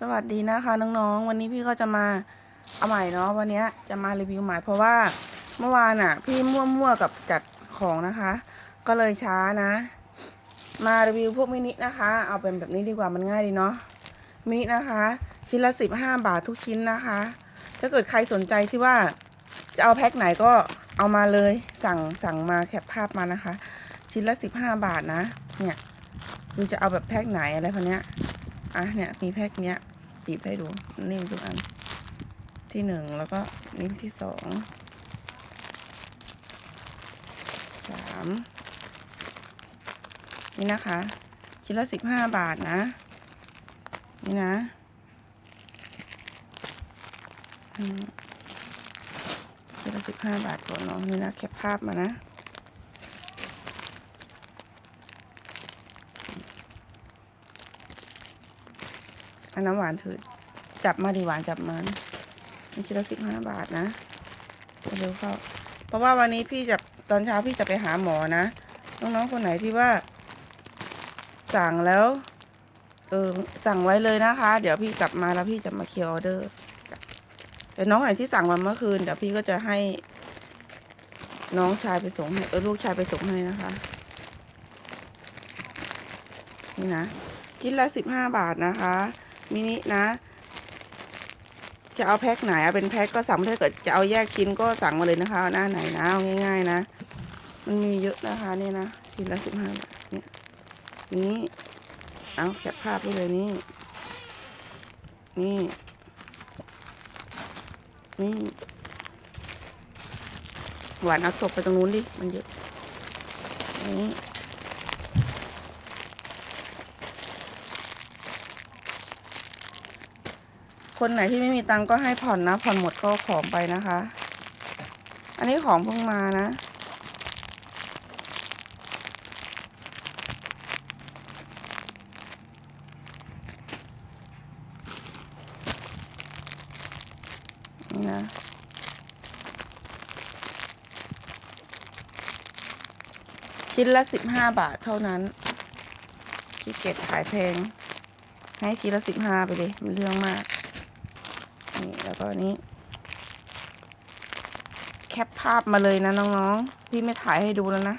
สวัสดีนะคะน้องๆ วันนี้พี่ก็จะมาเอาใหม่เนาะวันนี้จะมารีวิวใหม่เพราะว่าเมื่อวานอะ พี่มั่วๆกับจัดของนะคะ ก็เลยช้านะ มารีวิวพวกมินินะคะ เอาเป็นแบบนี้ดีกว่ามันง่ายดีเนาะมินินะคะ ชิ้นละสิบห้าบาททุกชิ้นนะคะ ถ้าเกิดใครสนใจที่ว่าจะเอาแพ็คไหนก็เอามาเลยสั่งสั่งมาแคปภาพมานะคะ ชิ้นละสิบห้าบาทนะเนี่ยคือจะเอาแบบแพ็คไหนอะไรพวกเนี้ย อะเนี่ยมีแพ็คเนี้ยหยิบให้ดูนี่ทุกอัน ที่หนึ่งแล้วก็นี่ที่สองสามนี่นะคะชิ้นละสิบห้าบาทนะ นี่นะชิ้นละสิบห้าบาทก่อนเนาะนี่นะแคปภาพมานะ อันน้ำหวานถือจับมาดีหวานจับมันนี่คิดละสิบห้าบาทนะเร็วเข้า เพราะว่าวันนี้พี่จะตอนเช้าพี่จะไปหาหมอนะน้องๆคนไหนที่ว่า สั่งแล้ว เออสั่งไว้เลยนะคะ เดี๋ยวพี่กลับมาแล้วพี่จะมาเคลียร์ออเดอร์แต่น้องไหนที่สั่งวันเมื่อคืนเดี๋ยวพี่ก็จะให้ น้องชายไปส่งให้เออลูกชายไปส่งให้นะคะนี่นะชิ้นละสิบห้าบาทนะคะ มินินะ จะเอาแพ็คไหนเอาเป็นแพ็คก็สั่งถ้าเกิดจะเอาแยกชิ้นก็สั่งมาเลยนะคะเอาหน้าไหนนะเอาง่าย ๆ นะ มันมีเยอะนะคะเนี่ยนะชิ้นละสิบห้าบาทเนี่ยนี่เอาแคปภาพไปเลยนี่ นี่ นี่หวานเอาศพไปตรงนู้นดิ มันเยอะนี่ คนไหนที่ไม่มีตังก็ให้ผ่อนนะ ผ่อนหมดก็ของไปนะคะ อันนี้ของเพิ่งมานะนี่นะชิ้นละสิบห้าบาทเท่านั้นขี้เกียจขายแพง ให้ชิ้นละสิบห้าไปเลยมันเรื่องมาก นี่แล้วก็นนี้ แคปภาพมาเลยนะน้องๆ พี่ไม่ถ่ายให้ดูแล้วนะ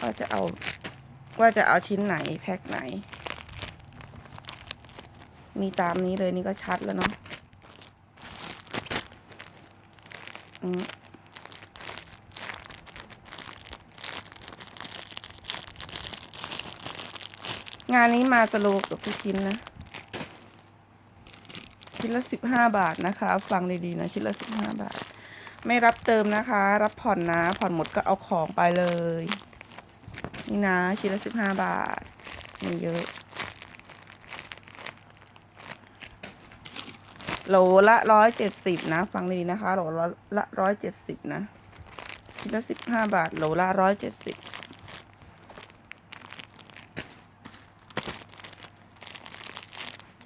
ว่าจะเอา ว่าจะเอาชิ้นไหนแพ็คไหน มีตามนี้เลยนี่ก็ชัดแล้วเนาะอืมงานนี้มาสโลกับทุกชิ้นนะ ชิ้นละสิบห้าบาทนะคะ ฟังดีๆนะชิ้นละสิบห้าบาท ไม่รับเติมนะคะ รับผ่อนนะ ผ่อนหมดก็เอาของไปเลย นี่นะชิ้นละสิบห้าบาทมีเยอะโหลละร้อยเจ็ดสิบนะ ฟังดีๆนะคะโหลละร้อยเจ็ดสิบนะชิ้นละสิบห้าบาทโหลละร้อยเจ็ดสิบ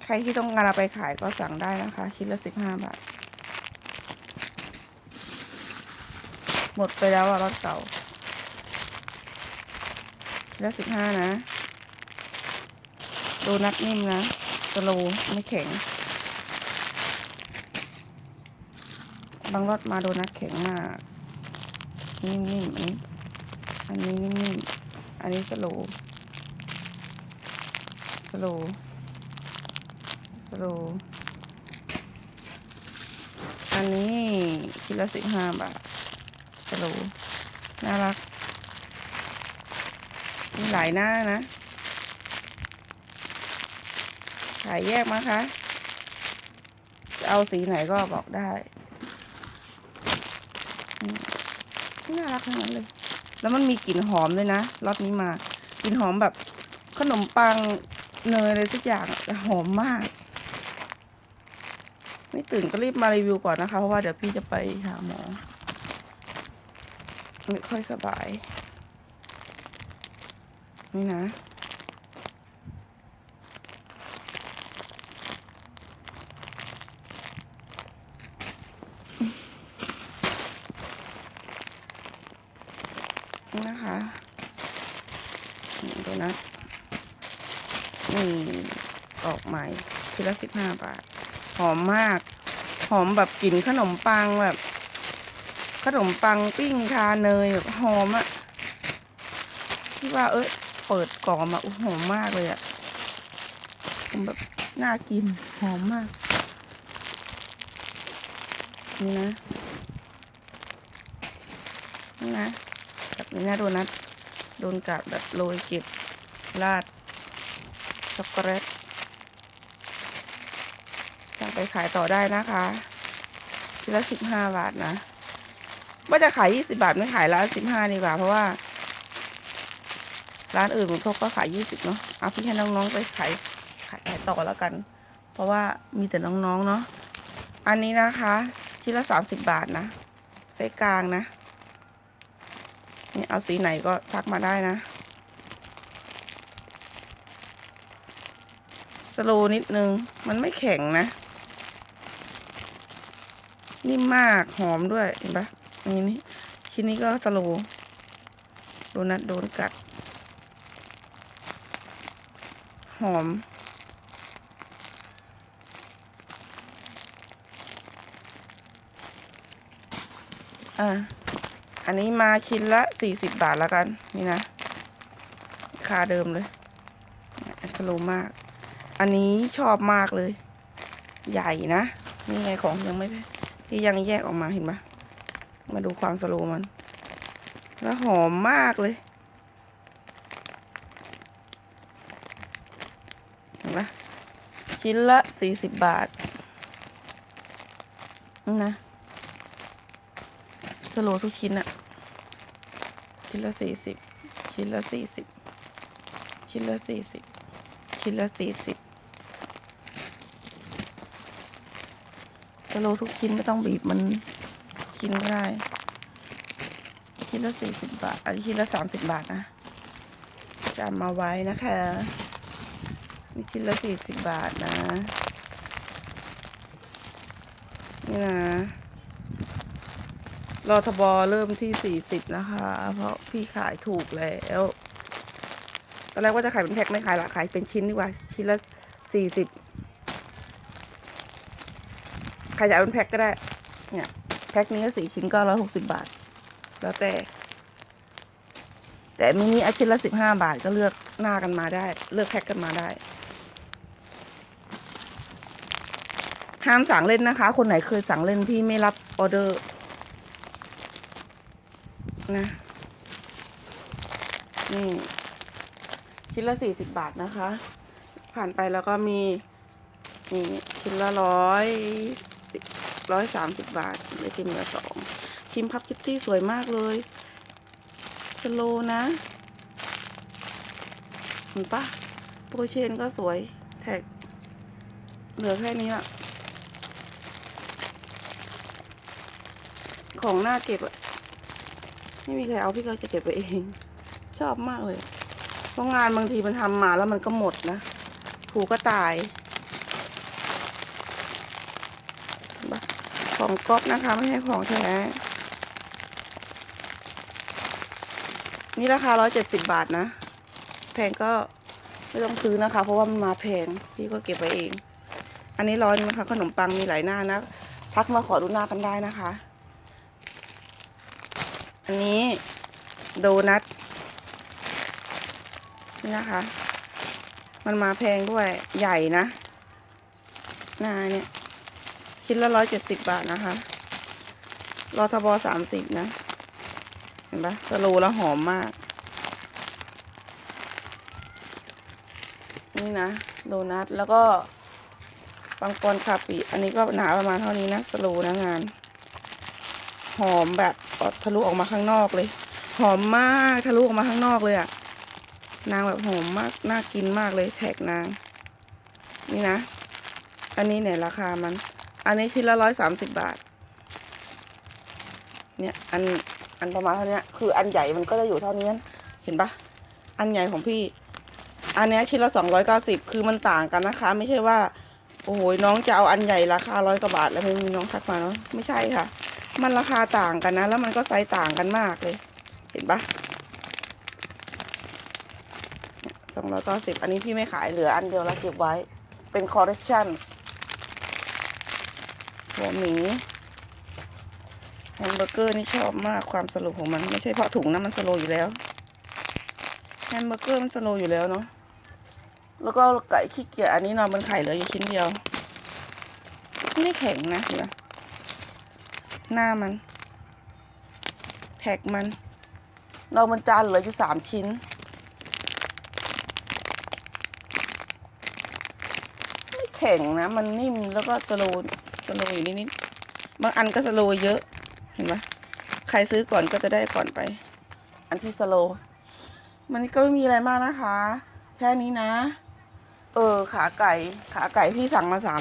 ใค รที่ต้องการเอาไปขายก็สั่งได้นะคะ ชิ้นละสิบห้าบาท หมดไปแล้วอะรถเก่าชิ้นละสิบห้านะโดนัทนิ่มนะสโลว์ไม่แข็ง บางรถมาโดนัทแข็งมากนิ่มๆอันนี้ อันนี้นิ่มๆอันนี้สโลว์สโลว์ สโลอันนี้คิดละสิบห้าบาทสโลน่ารัก มีหลายหน้านะ ขายแยกมาคะ จะเอาสีไหนก็บอกได้ น่ารักทั้งนั้นเลย แล้วมันมีกลิ่นหอมด้วยนะรอบนี้มากลิ่นหอมแบบขนมปังเนยอะไรทุกอย่างแต่หอมมาก ไม่ตื่นก็รีบมารีวิวก่อนนะคะ เพราะว่าเดี๋ยวพี่จะไปหาหมอไม่ค่อยสบาย นี่นะ นี่นะคะนี่นัทนี่ออกใหม่ชิ้นละสิบห้าบาท หอมมาก หอมแบบกลิ่นขนมปังแบบ ขนมปังปิ้งทาเนยแบบหอมอะที่ว่าเอ้ยเปิดกล่องมาอุ้ยหอมมากเลยอะมันแบบน่ากินหอมมาก นี่นะนี่นะแบบนี้นะโดนัทโดนกัดแบบโรยเก็บราดช็อกโกแลตสั่งไป ขายต่อได้นะคะชิ้นละสิบห้าบาทนะว่าจะขายยี่สิบาทไม่ขายร้านสิบห้าดีกว่า เพราะว่า ร้านอื่นเขาก็ขายยี่สิบเนาะเอาพี่ให้น้องๆไปขายขายขายต่อแล้วกัน เพราะว่ามีแต่น้องๆเนาะอันนี้นะคะชิ้นละสามสิบบาทนะไส้กลางนะนี่เอาสีไหนก็ทักมาได้นะสโลนิดนึง มันไม่แข็งนะ นิ่มมากหอมด้วยเห็นปะนี่นี่ชิ้นนี้ก็สโลโดนัทโดนกัด หอม อ่าอันนี้มาชิ้นละสี่สิบบาทแล้วกัน นี่นะราคาเดิมเลยสโลมาก อันนี้ชอบมากเลย ใหญ่นะ นี่ไงของยังไม่ ที่ยังแยกออกมาเห็นปะมาดูความสโลมัน แล้วหอมมากเลย เห็นปะชิ้นละสี่สิบบาทนะสโลทุกชิ้นอะชิ้นละสี่สิบชิ้นละสี่สิบชิ้นละสี่สิบชิ้นละสี่สิบ สโลทุกชิ้นไม่ต้องบีบมันกินก็ได้ ชิ้นละสี่สิบบาท อันชิ้นละสามสิบบาทนะจำมาไว้นะคะนี่ชิ้นละสี่สิบบาทนะนี่นะรอทบเริ่มที่สี่สิบนะคะ เพราะพี่ขายถูกแล้วตอนแรกว่าจะขายเป็นแพ็คไม่ขายละขายเป็นชิ้นดีกว่า ชิ้นละสี่สิบ รจะเอาเป็นแพ็คก็ได้ เนี่ย แพ็คนี้ก็สี่ชิ้นก็ร้อยหกสิบบาท แล้วแต่ แต่มินิอาชิ้นละสิบห้าบาทก็เลือกหน้ากันมาได้ เลือกแพ็คกันมาได้ ห้ามสั่งเล่นนะคะ คนไหนเคยสั่งเล่นพี่ไม่รับออเดอร์นะนี่ชิ้นละสี่สิบบาทนะคะ ผ่านไปแล้วก็มีนี่ชิ้นละร้อย ร้อยสามสิบบาทได้กินละสองครีมพับคิตตี้สวยมากเลยสโลนะเห็นปะโปรเชนก็สวยแท็ก เหลือแค่นี้ละของหน้าเก็บอะไม่มีใครเอาพี่ก็จะเก็บไปเอง ชอบมากเลย เพราะงานบางทีมันทำมาแล้วมันก็หมดนะผูก็ตายเห็นปะ ของก๊อปนะคะ ไม่ใช่ของแท้ นี่ราคาร้อยเจ็ดสิบบาทนะ แพงก็ไม่ต้องซื้อนะคะ เพราะว่ามันมาแพง พี่ก็เก็บไว้เอง อันนี้ร้อยนะคะ ขนมปังมีหลายหน้านะ ทักมาขอดูหน้ากันได้นะคะ อันนี้โดนัทนี่นะคะ มันมาแพงด้วยใหญ่นะหน้าเนี่ย ชิ้นละร้อยเจ็ดสิบบาทนะคะรอทบสามสิบนะ เห็นปะสโลแล้วหอมมาก นี่นะ โดนัทแล้วก็ปังปอนคาปิอันนี้ก็หนาประมาณเท่านี้นะ สโลนะงาน หอมแบบทะลุออกมาข้างนอกเลย หอมมากทะลุออกมาข้างนอกเลยอะนางแบบหอมมาก น่ากินมากเลยแท็กนาง นี่นะ อันนี้เนี่ยราคามัน อันนี้ชิ้นละร้อยสามสิบบาท เนี่ย อัน อันประมาณเท่านี้คืออันใหญ่มันก็จะอยู่เท่านี้ เห็นปะ อันใหญ่ของพี่ อันนี้ชิ้นละสองร้อยเก้าสิบคือมันต่างกันนะคะ ไม่ใช่ว่า โอ้โห น้องจะเอาอันใหญ่ราคาร้อยกว่าบาท แล้วไม่มีน้องทักมาเนาะ ไม่ใช่ค่ะ มันราคาต่างกันนะ แล้วมันก็ไซส์ต่างกันมากเลย เห็นปะสองร้อยเก้าสิบอันนี้พี่ไม่ขายเหลืออันเดียวแล้วเก็บไว้ เป็นคอร์เรคชั่น หัวหมีแฮมเบอร์เกอร์นี่ชอบมากความสโลของมันไม่ใช่เพราะถุงนะมันสโลอยู่แล้วแฮมเบอร์เกอร์มันสโลอยู่แล้วเนาะแล้วก็ไก่ขี้เกียจอันนี้นอนบนไข่เหลืออยู่ชิ้นเดียว ไม่แข็งนะเห็นปะหน้ามัน แท็กมันเรามันจานเหลืออยู่สามชิ้นไม่แข็งนะ มันนิ่มแล้วก็สโล โลว์อยู่นิดๆบางอันก็สโลว์เยอะ เห็นปะใครซื้อก่อนก็จะได้ก่อนไป อันที่สโลว์มันก็ไม่มีอะไรมากนะคะ แค่นี้นะ เออ ขาไก่ ขาไก่พี่สั่งมาสาม